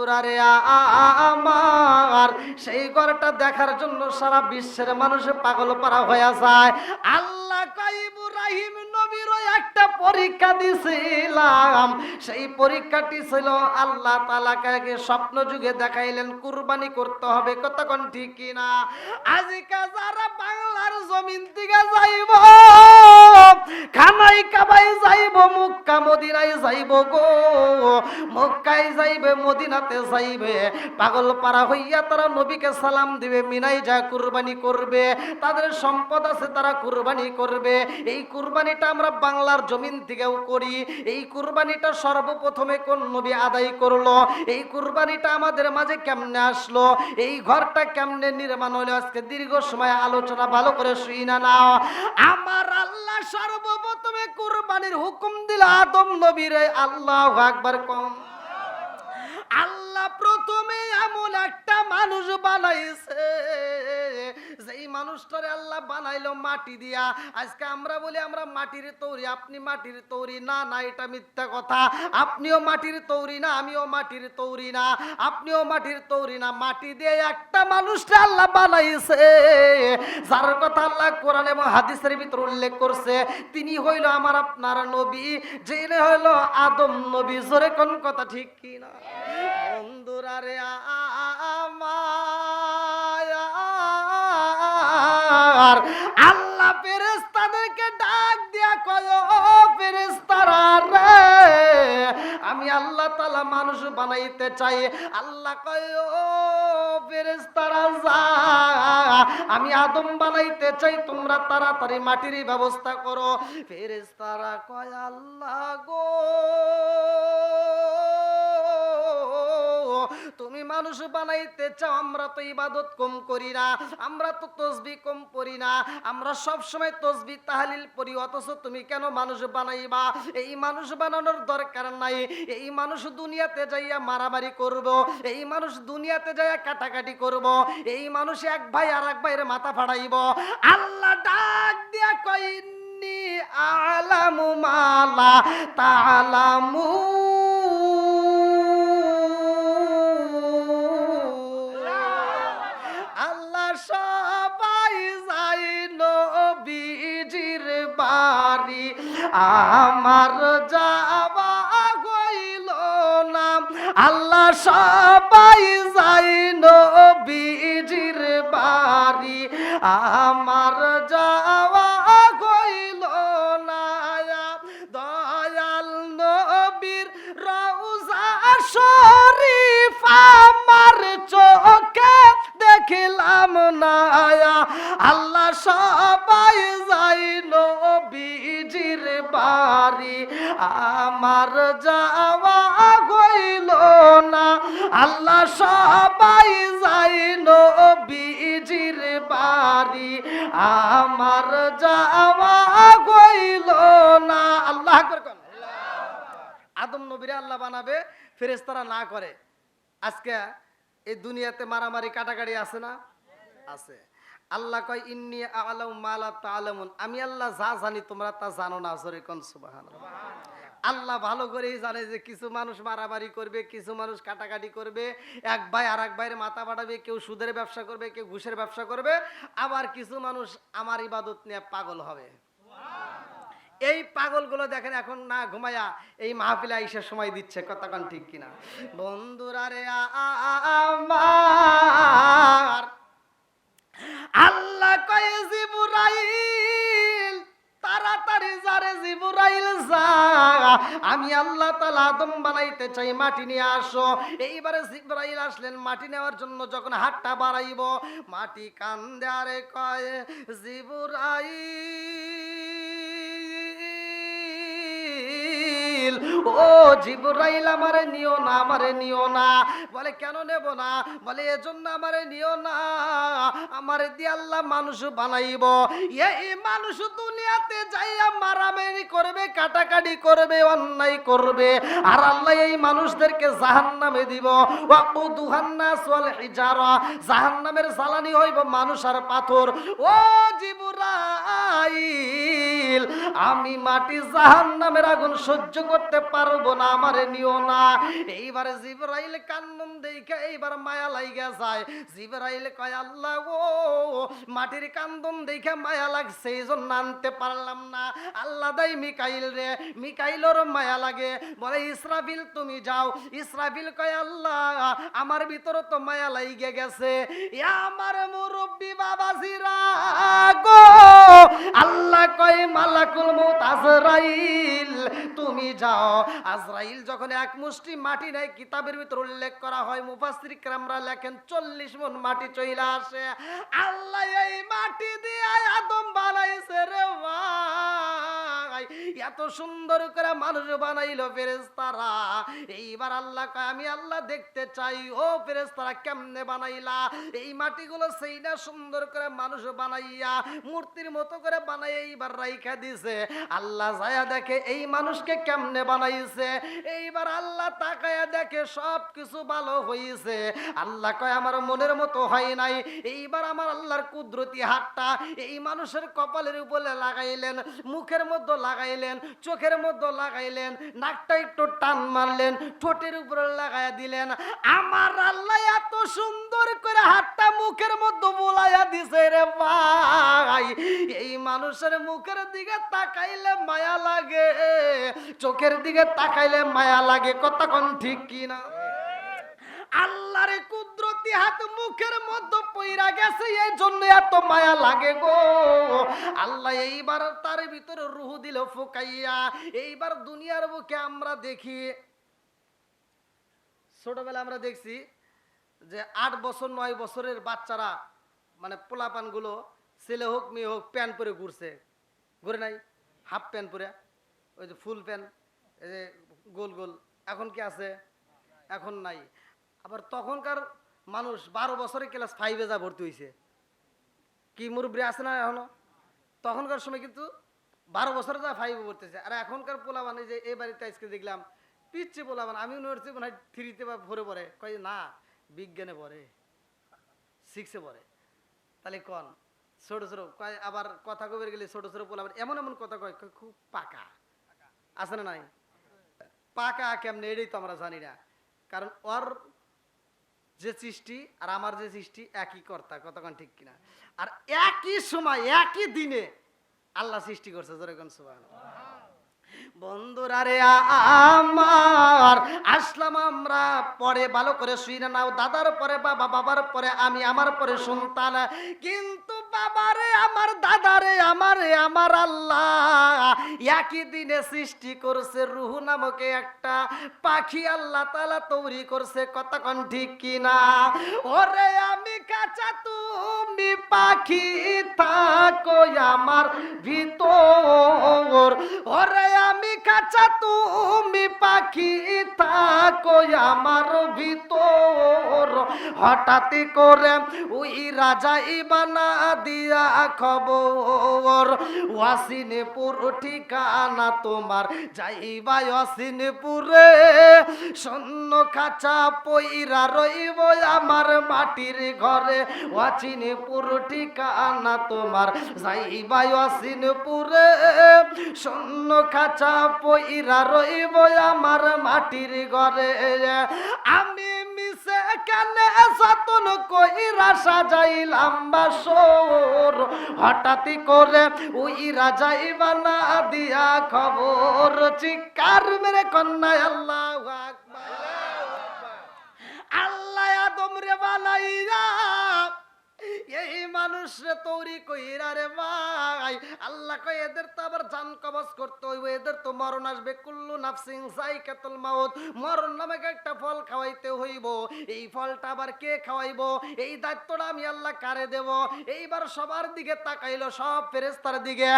বন্ধুরা রে আমার। সেই ঘরটা দেখার জন্য সারা বিশ্বের মানুষ পাগল পারা হয়ে যায়। আল্লাহ একটা পরীক্ষা দিছিলাম। সেই পরীক্ষাটি ছিল আল্লাহ তালাকে স্বপ্ন যুগে দেখাইলেন, কুরবানি করতে হবে। কতক্ষণ ঠিক কিনা? আজকে যারা বাংলার জমিন থেকে যাইব খানাই কাবাই যাইব, মুক্কা মদিনায় যাইব গো। মক্কায় যাইবে, মদিনাতে যাইবে। পাগল পারা হইয়া তারা নবীকে সালাম দিবে, মিনাই যা কুরবানি করবে, তাদের সম্পদ আছে তারা কুরবানি করবে। এই কুরবানিটা আমরা বাংলার জমিন থেকেও করি। এই কুরবানিটা সর্বপ্রথমে কোন নবী আদায় করল? এই কুরবানিটা আমাদের মাঝে কেমনে আসলো? এই ঘরটা কেমনে নির্মাণ হলো? আজকে দীর্ঘ সময় আলোচনা ভালো করে শুই না নাও আমার আল্লাহ সর্বপ্রথমে কুরবানির হুকুম দিল আদম নবীরে, আল্লাহ আকবার কম। আল্লাহ প্রথমে এমন একটা মানুষ বানাইছে, যেই মানুষটারে আল্লাহ বানাইলো মাটি দিয়া। আজকে আমরা বলি, আমরা মাটির তৈরি, আপনি মাটির তৈরি না না, এটা মিথ্যা কথা। আপনিও মাটির তৈরি না, আমিও মাটির তৈরি না। আপনিও মাটির তৈরি না, মাটি দিয়ে একটা মানুষটা আল্লাহ বানাইছে। যার কথা আল্লাহ কোরআন এবং হাদিসের ভিতর উল্লেখ করছে, তিনি হইল আমার আপনার নবী, যিনি হইল আদম নবী। জোরে কোন কথা ঠিক কি না বন্ধুরা রে আমার আল্লাহ ফেরেস্তাদেরকে ডাক দিয়া কয়, ও ফেরেস্তারা রে, আমি আল্লাহ তালা মানুষ বানাইতে চাই। আল্লাহ কয়, ও ফেরেস্তারা যা, আমি আদম বানাইতে চাই, তোমরা তাড়াতাড়ি মাটির ব্যবস্থা করো। ফেরেস্তারা কয়, আল্লাহ গো তুমি মানুষ বানাইতে চাও, আমরা তো ইবাদত কম করি না, আমরা তো তসবি কম পড়ি না, আমরা সব সময় তসবি তাহালিল পড়ি, অথচ তুমি কেন মানুষ বানাইবা? এই মানুষ বানানোর দরকার নাই, এই মানুষ দুনিয়াতে যাইয়া মারামারি করব, এই মানুষ দুনিয়াতে যাইয়া কাটাকাটি করব, এই মানুষ এক ভাই আর এক ভাইয়ের মাথা ফাড়াইব। আল্লাহ ডাক দিয়া কইনি আলামু মালা তালামু আমার যাওয়া হইল না। আল্লাহ সবাই যাই নবীজির বাড়ি। আমার যাওয়া হইল না। দয়াল নবীর রওজা শরীফ আমার চোখে দেখিলাম না। আল্লাহ সবাই বাড়ি, আমার যাওয়া হইল না। আল্লাহ সবাই যাই নবীজির বাড়ি, আমার যাওয়া হইল না। আল্লাহ আদম নবীরে আল্লাহ বানাবে ফেরেস্তারা না করে। আজকে এই দুনিয়াতে মারামারি, কাটাকাটি আছে না? আছে। আল্লাহ কয়, ইন্নি আলাম মালা তালামুন। আমি আল্লাহ যা জানি, তোমরা তা জানো না। সরে কোন সুবাহান আল্লাহ ভালো করেই জানে যে কিছু মানুষ মারামারি করবে, কিছু মানুষ কাটাকাটি করবে, এক ভাই আর এক ভাইয়ের মাথা বাড়াবে, কেউ সুদের ব্যবসা করবে, কেউ ঘুষের ব্যবসা করবে, আবার কিছু মানুষ আমার ইবাদত নিয়ে পাগল হবে। এই পাগলগুলো দেখেন এখন না ঘুমায়া এই মাহফিলে আইসা সময় দিচ্ছে কতক্ষণ ঠিক কিনা? বন্ধুরা রে আমার আল্লাহ কয়ে জিবুরাইল, তাড়াতাড়ি যারে জিবুরাইল যা। আমি আল্লাহ তালা আদম বানাইতে চাই, মাটি নিয়ে আসো। এইবারে জিবরাইল আসলেন, মাটি নেওয়ার জন্য যখন হাতটা বাড়াইব, মাটি কান্দে আরে কয়, জিবুরাইল ও জিবরাইল, আমারে নিও না, আমারে নিও না। বলে, কেন নেব না? বলে, এজন্য আমারে নিও না। আমারে দিয়ে আল্লাহ মানুষ বানাইব। এই মানুষ দুনিয়াতে যাইয়া মারামারি করবে, কাটাকাটি করবে, অন্যায় করবে। আর আল্লাহ এই মানুষদেরকে জাহান্নামে দিব। ওয়াকুদুহান্নাস ওয়াল হিজারা। জাহান্নামের জ্বালানি হইব মানুষ আর পাথর। ও জিবরাইল, আমি মাটি জাহান্নামের আগুন সহ্য করতে পারব না, আমারে নিও না। এইবারে জিবরাইল কান্দন দেখে এইবার মায়া লাইগা যায়। জিবরাইল কয়, আল্লাহ ও মাটির কান্দন দেখে মায়া লাগছে এই জন্য আনতে পারলাম না। আল্লাহ দাই মিকাইল রে, মিকাইলর মায়া লাগে। বলে, ইসরাফিল, তুমি যাও। ইসরাফিল কয়, আল্লাহ, আমার ভিতরে তো মায়া লাইগে গেছে। আমার মুরব্বী বাবাজিরা গো, আল্লাহ কয়, মালাকুল মউত আজরাইল, তুমি যাও। আজরাইল যখন এক মুষ্টি মাটি নাই কিতাবের ভিতর উল্লেখ করা হয় মুফাসির ক্রামরা লেখেন, চল্লিশ মন মাটি চইলা আসে। আল্লাহ এই মাটি দিয়ে আদম বানাইছে রে মা এত সুন্দর করে মানুষ বানাইলো ফেরেশতারা। এইবার আল্লাহ আমি আল্লাহ দেখতে চাই। ও ফেরেশতারা, কেমনে বানাইলা? এই মাটিগুলো সেই না সুন্দর করে মানুষ বানাইয়া, মূর্তির মতো করে বানাই এইবার রাইখা দিছে। আল্লাহ যায়া দেখে এই মানুষকে কেমনে বানাইছে? এইবার আল্লাহ তাকায়া দেখে সব কিছু ভালো হইছে। আল্লাহ কয়, আমার মনের মতো হয় নাই। এইবার আমার আল্লাহর কুদরতি হাতটা এই মানুষের কপালের উপরে লাগাইলেন, মুখের মধ্যে লাগাইলেন। চোখের মধ্যে লাগাইলেন, নাকটা একটু টান মারলেন, ঠোঁটের উপরে লাগাইয়া দিলেন। আমার আল্লাহ এত সুন্দর করে হাতটা মুখের মধ্যে বোলাইয়া দিছে রে ভাই। এই মানুষের মুখের দিকে তাকাইলে মায়া লাগে, চোখের দিকে তাকাইলে মায়া লাগে কতক্ষণ ঠিক কিনা? আল্লাহর কুদরতি হাত মুখের মধ্যে পইরা গেছে এই জন্য এত মায়া লাগে গো। আল্লাহ এইবার তার ভিতরে রুহু দিল, ফুকাইয়া, এইবার দুনিয়ার বুকে আমরা দেখি ছোটবেলা আমরা দেখছি যে আট বছর, নয় বছরের বাচ্চারা মানে পোলাপানগুলো ছেলে হোক, মেয়ে হোক, প্যান্ট পরে ঘুরছে। ঘুরে নাই? হাফ প্যান্ট পরে। ওই যে ফুল প্যান্ট, এই যে গোল গোল। এখন কি আছে? এখন নাই। আবার তখনকার মানুষ বারো বছরে ক্লাস ফাইভে যা ভর্তি হয়েছে কি মুরব্বী আছে না এখনও? তখনকার সময় কিন্তু বারো বছরে যা ফাইভে ভর্তি হয়েছে আর এখনকার পোলা মানে যে এই বাড়িতে আজকে দেখলাম পিচ্ছে পোলা মানে আমি হচ্ছে মনে থ্রিতে বা ফোরে পড়ে। কয়, না, বিজ্ঞানে পড়ে। সিক্সে পড়ে। তাহলে কন? ছোট ছোট, কয়, আবার কথা কবে গেলে ছোট ছোট পোলা এমন এমন কথা কয়, খুব পাকা। আছে না নাই? পাকা কেমনে? এটাই তো আমরা জানি না। কারণ ওর যে সৃষ্টি আর আমার যে সৃষ্টি একই কর্তা, কতক্ষণ ঠিক কিনা? আর একই সময়, একই দিনে আল্লাহ সৃষ্টি করছে যেরকম সুবাহ বন্ধুরা রে আমার আসলাম আমরা পরে, ভালো করে শুই না, নাও দাদার পরে, বাবা, বাবার পরে, আমি আমার পরে সন্তান কিন্তু বাবারে, আমার দাদারে, আমারে, আমার আল্লাহ একই দিনে সৃষ্টি করছে রুহু নামকে একটা পাখি, আল্লাহ তালা তৈরি করছে কতক্ষণ ঠিক কিনা? ওরে আমি কাঁচা তুমি পাখি, থাকো আমার ভিতর। ওরে আমি কাঁচা তুমি পাখি, থাকো আমার ভিতর। হঠাৎ করে ওই রাজা ইবানা দিয়া খবর ওয়াসিনপুর ঠিকানা তোমার? যাইবা ওয়াসিনপুরে শূন্য খাঁচা পইরা রইব আমার মাটির ঘরে। ওয়াচিনপুর ঠিকানা তোমার যাইবা ওয়াসিনপুরে শূন্য খাঁচা পইরা রইব আমার মাটির ঘরে। আমি কানে সতন কইরা সাজাইলাম বাসর। হঠাৎই করে ওই রাজাইবা বানা দিয়া খবর। চিকার মেরে কন্যা আল্লাহ আল্লাহ আদম রে বানাইয়া এই মানুষ রে তৈরি কইরা রে ভাই, আল্লাহ কয়, এদের তো আবার জান কবজ করতে হইব, এদের তো মরণ আসবে। কুল্লু নাফসিং সাইকাতুল মাউত, মরণ নামে একটা ফল খাওয়াইতে হইব। এই ফলটা আবার কে খাওয়াইবো? এই দায়িত্বটা আমি আল্লাহ কারে দেব? এইবার সবার দিকে তাকাইলো, সব ফেরেস্তার দিকে।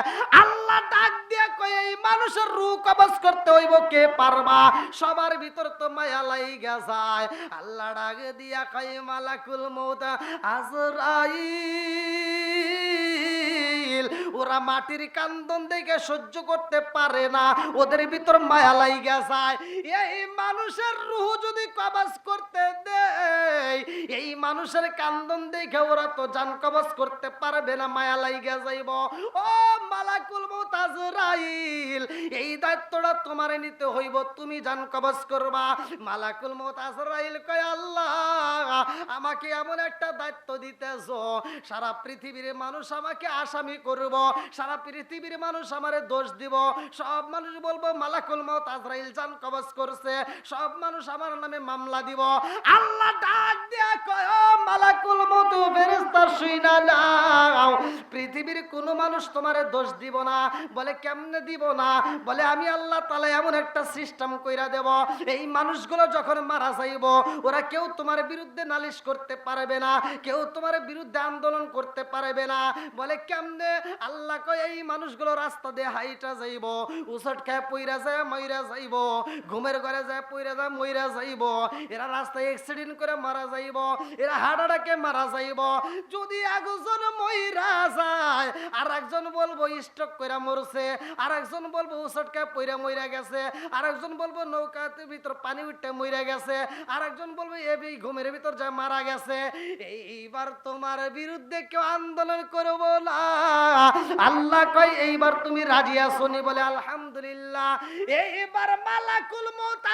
আল্লাহ ডাক দিয়া কয়, এই মানুষের রূহ কবজ করতে হইব, কে পারবা? সবার ভিতর তো মায়া লাইগা যায়। আল্লাহ ডাক দিয়া কয়, মালাকুল মৌত আজরাইল ওরা মাটির কান্দন দেখে সহ্য করতে পারে না। ওদের ভিতর মায়া লাইগা যায়। এই মানুষের রুহ যদি কবাজ করতে দেয় এই মানুষের কান্দন দেখে ওরা তো জান কবজ করতে পারবে না, মায়া লাইগা যাইব। ও মালাকুল মউত আজরাইল, এই দায়িত্বটা তোমারে নিতে হইব, তুমি জান কবজ করবা। মালাকুল মউত আজরাইল কয়, আল্লাহ, আমাকে এমন একটা দায়িত্ব দিতেছ, সারা পৃথিবীর মানুষ আমাকে আসামি করব, সারা পৃথিবীর মানুষ আমারে দোষ দিব। সব মানুষ বলব, মালাকুল মউত আজরাইল জান কবজ করছে, সব মানুষ আমার নামে মামলা দিব। আল্লাহ ডাক বিরুদ্ধে নালিশ করতে পারবে না, কেউ তোমার বিরুদ্ধে আন্দোলন করতে পারবে না। বলে কেমনে? আল্লাহ কয়, এই মানুষগুলো রাস্তা দিয়ে হাইটা যাইব উসট খায় পইরা যায়, মইরা যাইব, ঘুমের ঘরে যায়, পইরা যায়, মইরা যাইব। এরা রাস্তায় অ্যাক্সিডেন্ট করে মারা যাইব, এরা মারা যাইব। যদি একজন মইরা যায় আর একজন বলব স্ট্রোক করে মরছে আর একজন বলব পইরা মইরা গেছে আর একজন বলব নৌকাতে ভিতর পানি উঠতে মইরা গেছে আর একজন বলব এবি ঘুমের ভিতর যা মারা গেছে। এইবার তোমার বিরুদ্ধে কেউ আন্দোলন করব না। আল্লাহ কয়, এইবার তুমি রাজি আছো নি বলে আলহামদুলিল্লাহ। এইবার মালাকুল মউত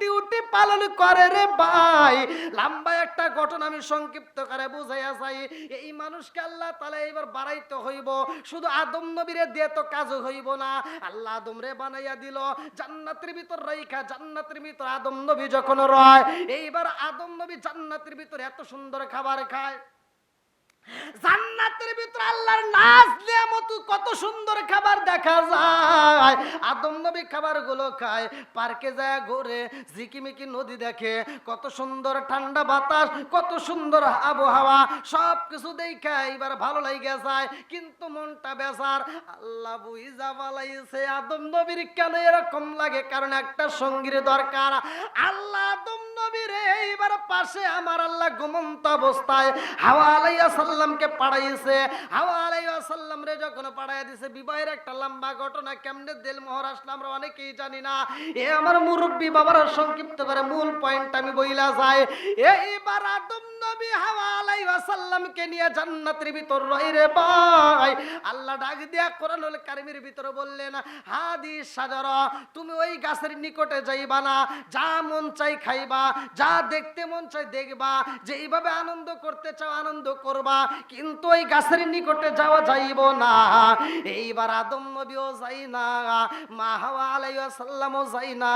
ডিউটি পালন করে রে ভাই। লম্বা একটা ঘটনা আমি সংক্ষিপ্ত করে বুঝাইয়া যাই। এই মানুষকে আল্লাহ তাআলা এইবার বাড়াইতে হইব। শুধু আদম নবীরে দিয়ে তো কাজ হইব না। আল্লাহ আদম রে বানাইয়া দিল। জান্নাতের ভিতর রাইখা, জান্নাতের ভিতর আদম নবী যখন রয়, এইবার আদম নবী জান্নাতের ভিতর এত সুন্দর খাবার খায়। জান্নাতের কত সুন্দর খাবার দেখা যায়। আদম নবী খাবারগুলো খায়, পার্কে যায়, ঘুরে, ঝিকিমিকি নদী দেখে। কত সুন্দর ঠান্ডা বাতাস, কত সুন্দর আবহাওয়া সব কিছু দেখে এবার ভালো লাগে যায়। কিন্তু মনটা বেজার। আল্লাহ বুঝা বালাইছে আদম নবীর কেন এরকম লাগে? কারণ একটা সঙ্গীর দরকার। আল্লাহ আদম নবীর এইবার পাশে আমার আল্লাহ ঘুমন্ত অবস্থায়। হাওয়া আলাইয়া সাল্লামকে পাঠাইছে হাওয়া আলাইয়া সাল্লাম রে যখন পাঠাইয়া দিছে, বিবাহের একটা লম্বা ঘটনা কেমনে দিল মোহর আসলাম আমরা অনেকেই জানি না। এ আমার মুরব্বী বাবারা সংক্ষিপ্ত করে মূল পয়েন্ট আমি বইলা যায় এইবার আদম নবী হাওয়া নিয়ে জান্নাতের ভিতর ভাই। আল্লাহ ডাক দিয়া কোরআনুল কারিমের ভিতরে বললেন, হাদি সাজারা, তুমি ওই গাছের নিকটে যাইবা না। যা মন চাই খাইবা, যা দেখতে মন চাই দেখবা। যে এইভাবে আনন্দ করতে চাও আনন্দ করবা, কিন্তু ওই গাছের নিকটে যাওয়া যাইব না। এইবার আদম নবীও যাই না মা সাল্লামও যাই না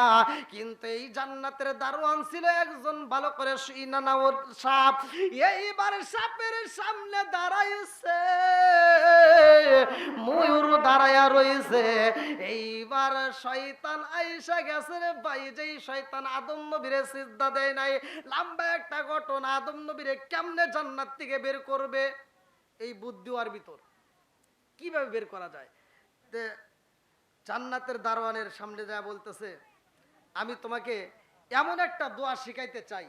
কিন্তু এই জান্নাতের দারোয়ান ছিল একজন ভালো করে শুই না না ওর সাপ। এইবার সাপের সামনে দাঁড়াইছে, ময়ূর দাঁড়ায়া রয়েছে এইবার শয়তান আইসা গেছে রে ভাই, যেই শয়তান আদম নবীরে সিদ্ধা দেয় নাই। লম্বা একটা ঘটনা আদম নবীরে কেমনে জান্নাত থেকে বের করবে? এই বুদ্ধি ওর ভিতর। কীভাবে বের করা যায়? তে জান্নাতের দারোয়ানের সামনে যা বলতেছে, আমি তোমাকে এমন একটা দোয়া শিখাইতে চাই।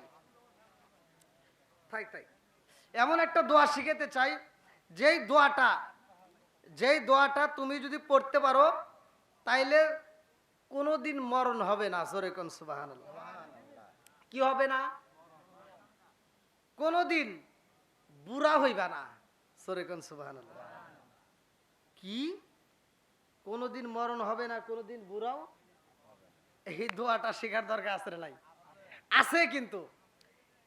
থাক থাক। এমন একটা দোয়া শিখাতে চাই, যেই দোয়াটা যেই দোয়াটা তুমি যদি পড়তে পারো, তাইলে কোনোদিন মরণ হবে না সরে কোন সুবাহান কি হবে না? কোনোদিন বুড়া হইবা না সরে কোন সুবাহান কি? কোনদিন মরণ হবে না, কোনোদিন বুড়াও? এই দোয়াটা শেখার দরকার আছে নাই আছে কিন্তু।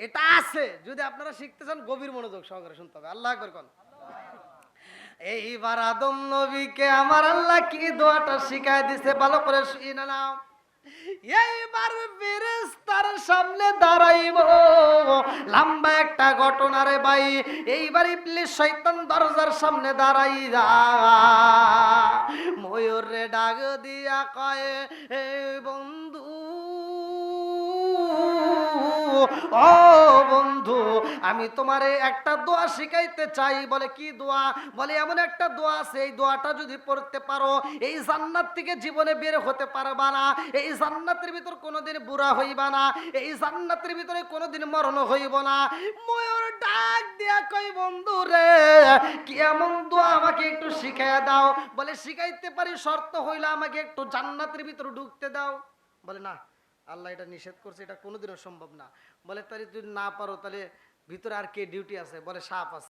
এটা আছে। যদি আপনারা শিখতে চান, গভীর মনোযোগ সহকারে শুনতে হবে। আল্লাহ একবার কোন। এইবার আদম নবীকে আমার আল্লাহ কি দোয়াটা শিখায় দিছে? ভালো করে শুনে নাও। এইবার ফেরেস্তার সামনে দাঁড়াইব। লম্বা একটা ঘটনা রে ভাই, এইবার ইবলিস শয়তান দরজার সামনে দাঁড়াই যা ময়ূর রে ডাক দিয়া কয় বন্ধু ও বন্ধু, আমি তোমারে একটা দোয়া শিখাইতে চাই। বলে, কি দোয়া? বলে, এমন একটা দোয়া আছে, এই দোয়াটা যদি পড়তে পারো, এই জান্নাত থেকে জীবনে বের হতে পারবা না, এই জান্নাতের ভিতর কোনোদিন বুড়া হইবা না, এই জান্নাতের ভিতরে কোনোদিন মরণ হইব না। ময়ূর ডাক দিয়া কই বন্ধু রে, কি এমন দোয়া আমাকে একটু শিখাইয়া দাও? বলে, শিখাইতে পারি, শর্ত হইলে আমাকে একটু জান্নাতের ভিতরে ঢুকতে দাও। বলে, না আল্লাহ এটা নিষেধ করছে, এটা কোনোদিনও সম্ভব না। বলে, তাহলে যদি না পারো, তাহলে ভিতরে আর কে ডিউটি আছে? বলে, সাপ আছে।